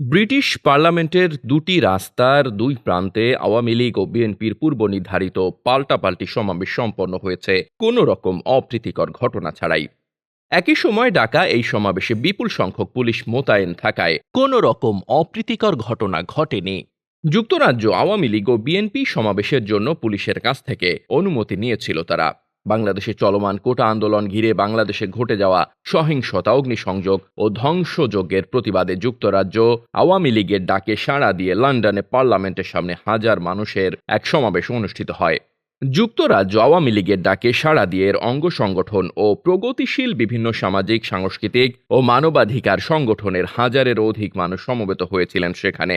British পার্লামেন্টের দুটি রাস্তার দুই প্রান্তে আওয়ামী লীগ ও বিএনপির পূর্ব নির্ধারিত পাল্টাপাল্টি সমাবেশ সম্পন্ন হয়েছে, কোনো রকম অপ্রীতিকর ঘটনা ছাড়াই। একই সময় ডাকা এই সমাবেশে বিপুল সংখ্যক পুলিশ মোতায়েন থাকায় কোনো রকম অপ্রীতিকর ঘটনা ঘটেনি। যুক্তরাজ্য আওয়ামী লীগ ও বিএনপি সমাবেশের জন্য পুলিশের কাছ থেকে অনুমতি নিয়েছিল তারা। বাংলাদেশে চলমান কোটা আন্দোলন ঘিরে বাংলাদেশে ঘটে যাওয়া সহিংসতা, অগ্নিসংযোগ ও ধ্বংসযজ্ঞের প্রতিবাদে যুক্তরাজ্য আওয়ামী লীগের ডাকে সাড়া দিয়ে লন্ডনে পার্লামেন্টের সামনে হাজার মানুষের এক সমাবেশ অনুষ্ঠিত হয়। যুক্তরাজ্য আওয়ামী লীগের ডাকে সাড়া দিয়ে এর অঙ্গ সংগঠন ও প্রগতিশীল বিভিন্ন সামাজিক, সাংস্কৃতিক ও মানবাধিকার সংগঠনের হাজারের অধিক মানুষ সমবেত হয়েছিলেন সেখানে।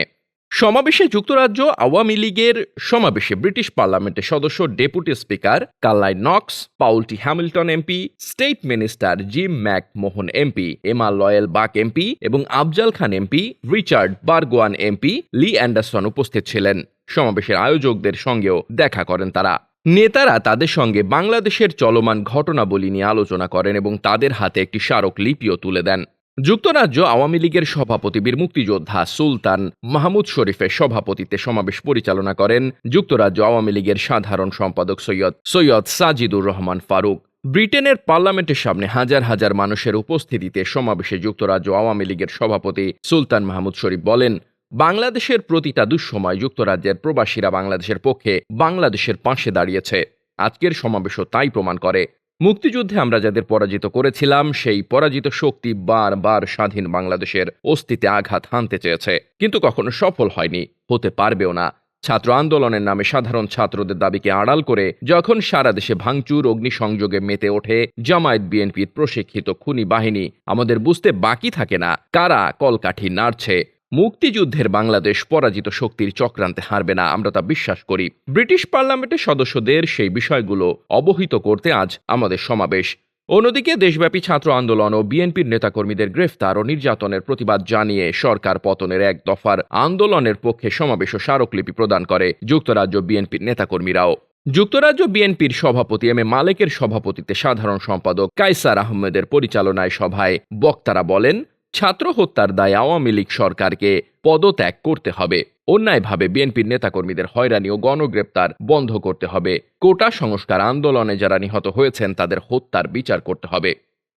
সমাবেশে যুক্তরাজ্য আওয়ামী লীগের সমাবেশে ব্রিটিশ পার্লামেন্টের সদস্য deputy speaker Caroline Nokes Paulette Hamilton MP, state minister Jim McMahon MP, Emma Lewell Buck MP এবং Afzal Khan MP, Richard Burgon MP, Lee Anderson উপস্থিত ছিলেন। সমাবেশের আয়োজকদের সঙ্গেও দেখা করেন তারা। নেতারা তাদের সঙ্গে বাংলাদেশের চলমান ঘটনাবলী নিয়ে আলোচনা করেন এবং তাদের হাতে একটি স্মারক লিপিও তুলে দেন। যুক্তরাজ্য আওয়ামী লীগের সভাপতি বীর মুক্তিযোদ্ধা সুলতান মাহমুদ শরীফের সভাপতিত্বে সমাবেশ পরিচালনা করেন যুক্তরাজ্য আওয়ামী লীগের সাধারণ সম্পাদক সৈয়দ সৈয়দ সাজিদুর রহমান ফারুক। ব্রিটেনের পার্লামেন্টের সামনে হাজার হাজার মানুষের উপস্থিতিতে সমাবেশে যুক্তরাজ্য আওয়ামী লীগের সভাপতি সুলতান মাহমুদ শরীফ বলেন, বাংলাদেশের প্রতিটা দুঃসময় যুক্তরাজ্যের প্রবাসীরা বাংলাদেশের পক্ষে বাংলাদেশের পাশে দাঁড়িয়েছে। আজকের সমাবেশও তাই প্রমাণ করে মুক্তিযুদ্ধে আমরা যাদের পরাজিত করেছিলাম, সেই পরাজিত শক্তি বারবার স্বাধীন বাংলাদেশের অস্তিত্বে আঘাত হানতে চেয়েছে। কিন্তু কখনো সফল হয়নি, হতে পারবেও না। ছাত্র আন্দোলনের নামে সাধারণ ছাত্রদের দাবিকে আড়াল করে যখন সারা দেশে ভাঙচুর, অগ্নিসংযোগে মেতে ওঠে জামায়াত বিএনপির প্রশিক্ষিত খুনি বাহিনী, আমাদের বুঝতে বাকি থাকে না কারা কলকাঠি নাড়ছে। মুক্তিযুদ্ধের বাংলাদেশ পরাজিত শক্তির চক্রান্তে হারবে না, আমরা তা বিশ্বাস করি। ব্রিটিশ পার্লামেন্টের সদস্যদের সেই বিষয়গুলো অবহিত করতে আজ আমাদের সমাবেশ। অন্যদিকে দেশব্যাপী ছাত্র আন্দোলন ও বিএনপির নেতাকর্মীদের গ্রেফতার ও নির্যাতনের প্রতিবাদ জানিয়ে সরকার পতনের এক দফার আন্দোলনের পক্ষে সমাবেশ ও স্মারকলিপি প্রদান করে যুক্তরাজ্য বিএনপির নেতাকর্মীরাও। যুক্তরাজ্য বিএনপির সভাপতি এম এ মালেকের সভাপতিত্বে সাধারণ সম্পাদক কাইসার আহমেদের পরিচালনায় সভায় বক্তারা বলেন ছাত্র হত্যার দায় আওয়ামী লীগ সরকারকে পদত্যাগ করতে হবে। অন্যায়ভাবে বিএনপির নেতাকর্মীদের হয়রানি ও গণগ্রেপ্তার বন্ধ করতে হবে। কোটা সংস্কার আন্দোলনে যারা নিহত হয়েছেন তাদের হত্যার বিচার করতে হবে।